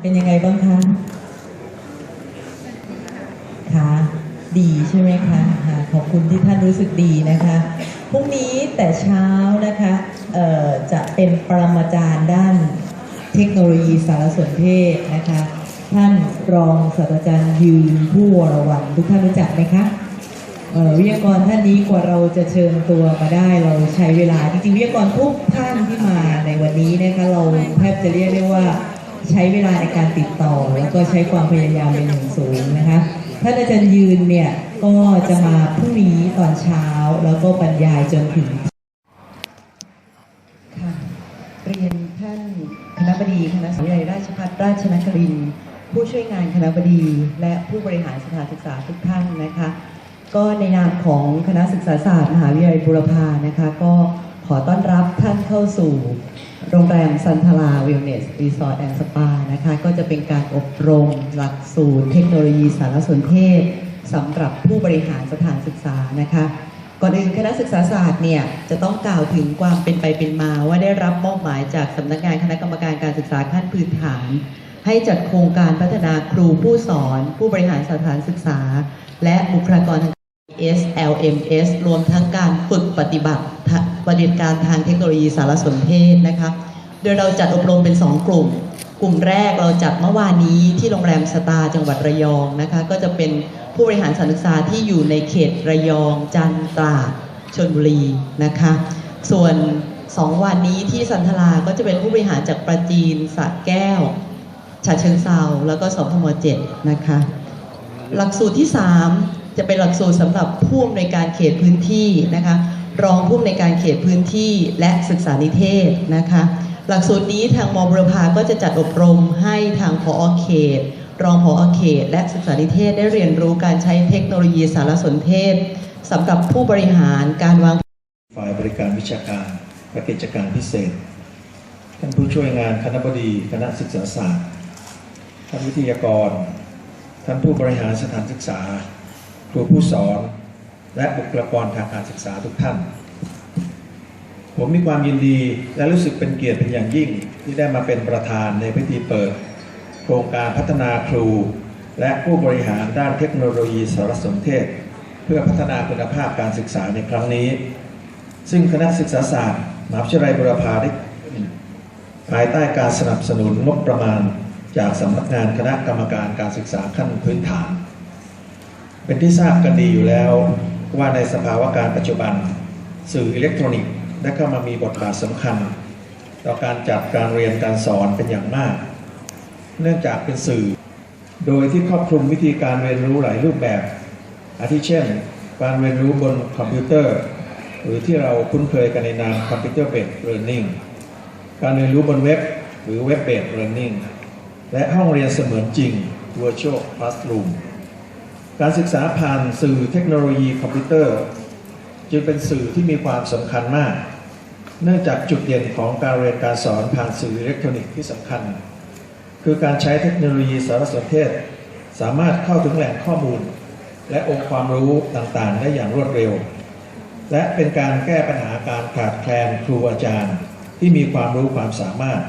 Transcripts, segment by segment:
เป็นยังไงบ้างคะคะดีใช่ไหมคะคะขอบคุณที่ท่านรู้สึกดีนะคะพรุ่งนี้แต่เช้านะคะจะเป็นปรมาจารย์ด้านเทคโนโลยีสารสนเทศนะคะ ท่านรองศาสตราจารย์ยืนผู้วรวันทุกท่านรู้จักไหมคะเวิทยากรท่านนี้กว่าเราจะเชิญตัวมาได้เราใช้เวลาจริงๆวิทยากรทุกท่านที่มาในวันนี้นะคะเราแทบจะเรียกได้ว่า ใช้เวลาในการติดต่อ แล้วก็ใช้ความพยายามเป็นอย่างสูงนะคะท่านอาจารย์ยืนเนี่ยก็จะมาพรุ่งนี้ตอนเช้าแล้วก็บรรยายจนถึงค่ะเรียนท่านคณะบดีคณะวิทยาลัยราชภัฏราชนครินทร์ผู้ช่วยงานคณะบดี และผู้บริหารสถานศึกษาทุกท่านนะคะ ก็ในนามของคณะศึกษาศาสตร์มหาวิทยาลัยบุรพานะคะ ก็ ขอต้อนรับท่านเข้าสู่โรงแรมซันทราวิลเนสรีสอร์ทแอนด์สปานะคะ ก็จะเป็นการอบรมหลักสูตรเทคโนโลยีสารสนเทศสำหรับผู้บริหารสถานศึกษานะคะ ก่อนอื่นคณะศึกษาศาสตร์เนี่ย จะต้องกล่าวถึงความเป็นไปเป็นมาว่าได้รับมอบหมายจากสำนักงานคณะกรรมการการศึกษาขั้นพื้นฐาน ให้จัดโครงการพัฒนาครูผู้สอน ผู้บริหารสถานศึกษา และบุคลากรทาง SLMS รวมทั้งการฝึกปฏิบัติ ทะปฏิบัติการทางเทคโนโลยีสารสนเทศนะคะ โดยเราจัดอบรมเป็น 2 กลุ่ม กลุ่มแรกเราจัดเมื่อวานนี้ที่โรงแรมสตาร์จังหวัดระยองนะคะ ก็จะเป็นผู้บริหารสถานศึกษาที่อยู่ในเขตระยอง จันตราดชนบุรีนะคะ ส่วน 2 วันนี้ที่สันทราก็จะเป็นผู้บริหารจากประจีนสระแก้วฉะเชิงเซาแล้วก็สพมเจ็ดนะคะ หลักสูตรที่ 3 จะเป็นหลักสูตรสำหรับผู้อำนวยการเขตพื้นที่นะคะ รองผู้อำนวยการเขตพื้นที่และศึกษานิเทศนะคะ หลักสูตรนี้ทางมบุรพาก็จะจัดอบรมให้ทางพอเขต รองพอเขต และศึกษานิเทศได้เรียนรู้การใช้เทคโนโลยีสารสนเทศสำหรับผู้บริหารการวางฝ่ายบริการวิชาการและกิจการพิเศษ ท่านผู้ช่วยงานคณะบดีคณะศึกษาศาสตร์ ท่านวิทยากร ท่านผู้บริหารสถานศึกษาครูผู้สอน และบุคลากรทางการศึกษาทุกท่าน ผมมีความยินดีและรู้สึกเป็นเกียรติเป็นอย่างยิ่งที่ได้มาเป็นประธานในพิธีเปิด โครงการพัฒนาครู และผู้บริหารด้านเทคโนโลยีสารสนเทศ เพื่อพัฒนาคุณภาพการศึกษาในครั้งนี้ ซึ่งคณะศึกษาศาสตร์มหาวิทยาลัยบุรพาได้ภายใต้การสนับสนุนงบประมาณจากสำนักงานคณะกรรมการการศึกษาขั้นพื้นฐาน เป็นที่ทราบกันดีอยู่แล้ว ว่าในสภาวะการปัจจุบัน สื่ออิเล็กทรอนิกส์ได้เข้ามามีบทบาทสำคัญ ต่อการจัดการเรียนการสอนเป็นอย่างมาก เนื่องจากเป็นสื่อ โดยที่ครอบคลุมวิธีการเรียนรู้หลายรูปแบบ อาทิเช่น การเรียนรู้บนคอมพิวเตอร์ หรือที่เราคุ้นเคยกันในนามคอมพิวเตอร์เบสเรียนนิ่งการเรียนรู้บนเว็บหรือเว็บเบสเรียนนิ่งและห้องเรียนเสมือนจริง Virtual Classroom การศึกษาผ่านสื่อเทคโนโลยีคอมพิวเตอร์ จึงเป็นสื่อที่มีความสำคัญมาก เนื่องจากจุดเด่นของการเรียนการสอนผ่านสื่ออิเล็กทรอนิกส์ที่สำคัญ คือการใช้เทคโนโลยีสารสนเทศ สามารถเข้าถึงแหล่งข้อมูล และองค์ความรู้ต่างๆ ได้อย่างรวดเร็ว และเป็นการแก้ปัญหาการขาดแคลนครูอาจารย์ที่มีความรู้ความสามารถ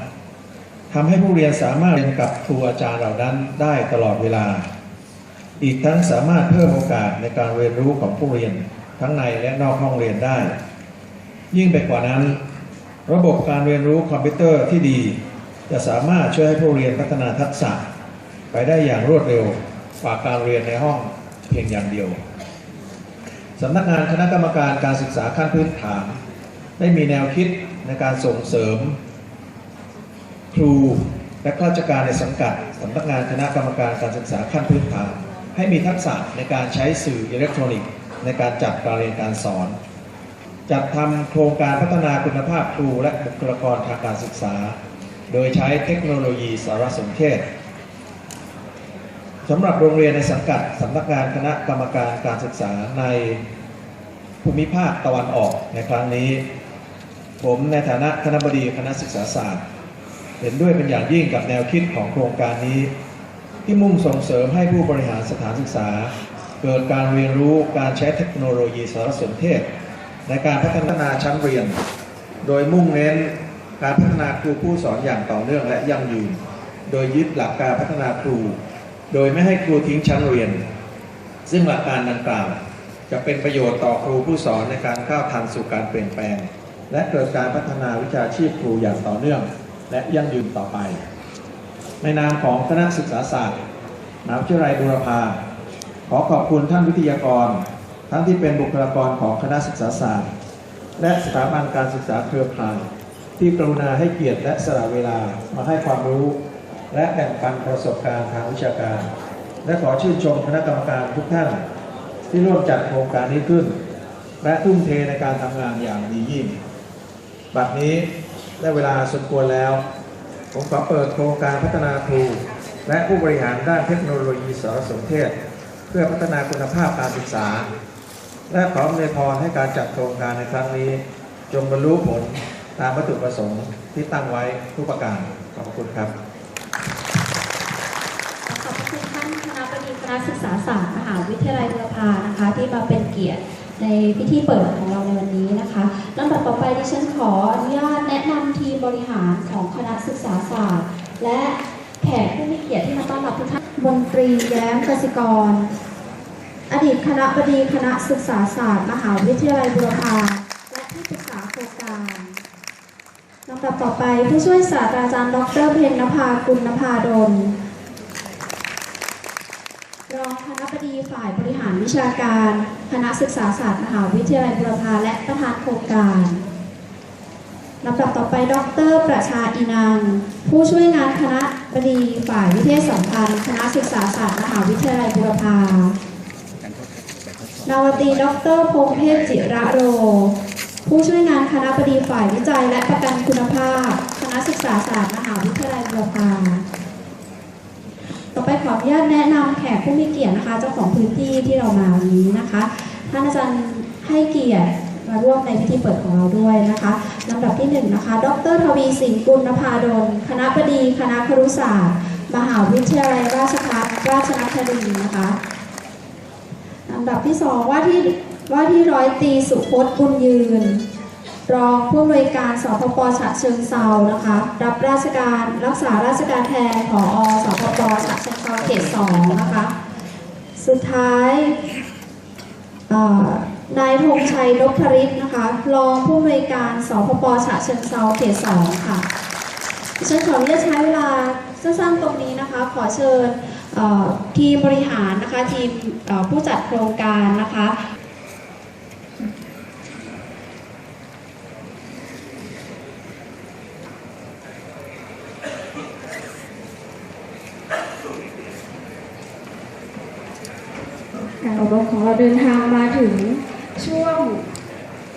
ทำให้ผู้เรียนสามารถเรียนกับครูอาจารย์เหล่านั้นได้ตลอดเวลา อีกทั้งสามารถเพิ่มโอกาสในการเรียนรู้ของผู้เรียนทั้งในและนอกห้องเรียนได้ ยิ่งไปกว่านั้น ระบบการเรียนรู้คอมพิวเตอร์ที่ดี จะสามารถช่วยให้ผู้เรียนพัฒนาทักษะ ไปได้อย่างรวดเร็วกว่าการเรียนในห้องเพียงอย่างเดียวสำนักงานคณะกรรมการการศึกษาขั้นพื้นฐาน ได้มีแนวคิดในการส่งเสริม ครูและข้าราชการในสังกัดสำนักงานคณะกรรมการการศึกษาขั้นพื้นฐาน ให้มีทักษะในการใช้สื่ออิเล็กทรอนิกส์ ในการจัดการเรียนการสอน จัดทำโครงการพัฒนาคุณภาพครูและบุคลากรทางการศึกษา โดยใช้เทคโนโลยีสารสนเทศสำหรับโรงเรียนในสังกัดสำนักงานคณะกรรมการการศึกษาในภูมิภาคตะวันออกในครั้งนี้ ผมในฐานะคณะบดีคณะศึกษาศาสตร์ เห็นด้วยเป็นอย่างยิ่งกับแนวคิดของโครงการนี้ ที่มุ่งส่งเสริมให้ผู้บริหารสถานศึกษา เกิดการเรียนรู้การใช้เทคโนโลยีสารสนเทศ ในการพัฒนาชั้นเรียน โดยมุ่งเน้นการพัฒนาครูผู้สอนอย่างต่อเนื่องและยั่งยืน โดยยึดหลักการพัฒนาครู โดยไม่ให้ครูทิ้งชั้นเรียน ซึ่งหลักการดังกล่าวจะเป็นประโยชน์ต่อครูผู้สอนในการก้าวทันสู่การเปลี่ยนแปลง และเกิดการพัฒนาวิชาชีพครูอย่างต่อเนื่อง และยั่งยืนต่อไป ในนามของคณะศึกษาศาสตร์มหาวิทยาลัยบูรพาขอขอบคุณท่านวิทยากร ทั้งที่เป็นบุคลากรของคณะศึกษาศาสตร์ และสถาบันการศึกษาเครือข่าย ที่กรุณาให้เกียรติและสละเวลามาให้ความรู้ และแบ่งปันประสบการณ์ทางวิชาการ และขอชื่นชมคณะกรรมการทุกท่าน ที่ร่วมจัดโครงการนี้ขึ้น และทุ่มเทในการทำงานอย่างดียิ่ง บัดนี้ได้เวลาสมควรแล้ว ผมขอเปิดโครงการพัฒนาครู และผู้บริหารด้านเทคโนโลยีสารสนเทศ เพื่อพัฒนาคุณภาพการศึกษา และขออำนวยพรให้การจัดโครงการในครั้งนี้ จงบรรลุผลตามวัตถุประสงค์ที่ตั้งไว้ทุกประการขอบคุณครับ ขอบคุณท่านคณะบดีคณะศึกษาศาสตร์มหาวิทยาลัยบุรพานะคะ ที่มาเป็นเกียรติในพิธีเปิดของเราในวันนี้นะคะ ไปดิฉันขออนุญาตแนะนำทีมบริหารของคณะศึกษาศาสตร์ และแขกผู้มีเกียรติที่มาต้อนรับทุกท่านมนตรีแย้มกสิกร อดีตคณะบดีคณะศึกษาศาสตร์ มหาวิทยาลัยบุรพาและที่ปรึกษาโครงการลำดับต่อไปผู้ช่วยศาสตราจารย์ดรเพ็ญนภากุลนภาดลรองคณะบดีฝ่ายบริหารวิชาการ คณะศึกษาศาสตร์ มหาวิทยาลัยบุรพาและประธานโครงการ ลำดับต่อไป ดร ประชาอินังผู้ช่วยงานคณะบดีฝ่ายวิเทศสัมพันธ์คณะศึกษาศาสตร์มหาวิทยาลัยบุรพานาวตี ดรพงเทพจิระโร ผู้ช่วยงานคณะบดีฝ่ายวิจัยและประกันคุณภาพ คณะศึกษาศาสตร์มหาวิทยาลัยบุรพาต่อไปขออนุญาตแนะนำแขกผู้มีเกียรตินะคะ เจ้าของพื้นที่ที่เรามาวันนี้นะคะ ท่านอาจารย์ให้เกียรติ มาร่วมในพิธีเปิดของเราด้วยนะคะลำดับที่หนึ่งนะคะ ดรทวีสิงห์กุลนภาดล คณะบดี คณะครุศาสตร์ มหาวิทยาลัยราชภัฏราชนครินทร์นะคะลำดับที่สองว่าที่ว่าที่ร้อยตีสุพจน์บุญยืน รองผู้อำนวยการสพปฉะเชิงเซานะคะ รับราชการรักษาราชการแทนผอสพปฉะเชิงเซาเขตสองนะคะ สุดท้ายอ่อ นายธงชัยนพฤทธิ์นะคะรองผู้อำนวยการสพปฉะเชิงเซาเขตสองค่ะดิฉันขออนุญาตใช้เวลาสั้นๆตรงนี้นะคะ ขอเชิญทีมบริหารนะคะทีมผู้จัดโครงการนะคะการอบรมของเราเดินทางมาถึง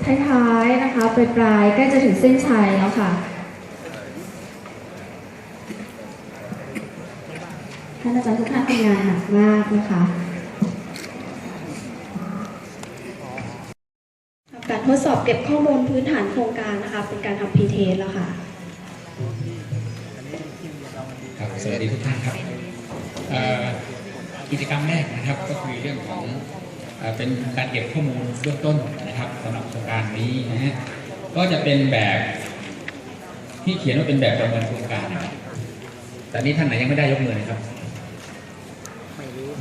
ท้ายๆนะคะปลายๆใกล้จะถึงเส้นชัยแล้วค่ะท่านอาจารย์ทุกท่านทำงานหนักมากนะคะการทดสอบเก็บข้อมูลพื้นฐานโครงการนะคะ เป็นการทำพีเทสแล้วค่ะครับสวัสดีทุกท่านครับกิจกรรมแรกนะครับก็คือเรื่องของอเป็นการเก็บข้อมูลเบื้องต้น นะครับสำหรับโครงการนี้นะฮะก็จะเป็นแบบที่เขียนว่าเป็นแบบประเมินโครงการนะครับแต่นี้ท่านไหนยังไม่ได้ยกมือนะครับ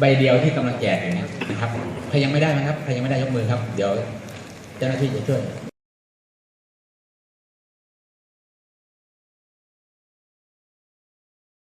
ใบเดียวที่กำลังแจกอยู่นยนะครับใครยังไม่ได้ไหมครับใครยังไม่ได้ยกมือครับ เดี๋ยวเจ้าหน้าที่จะช่วย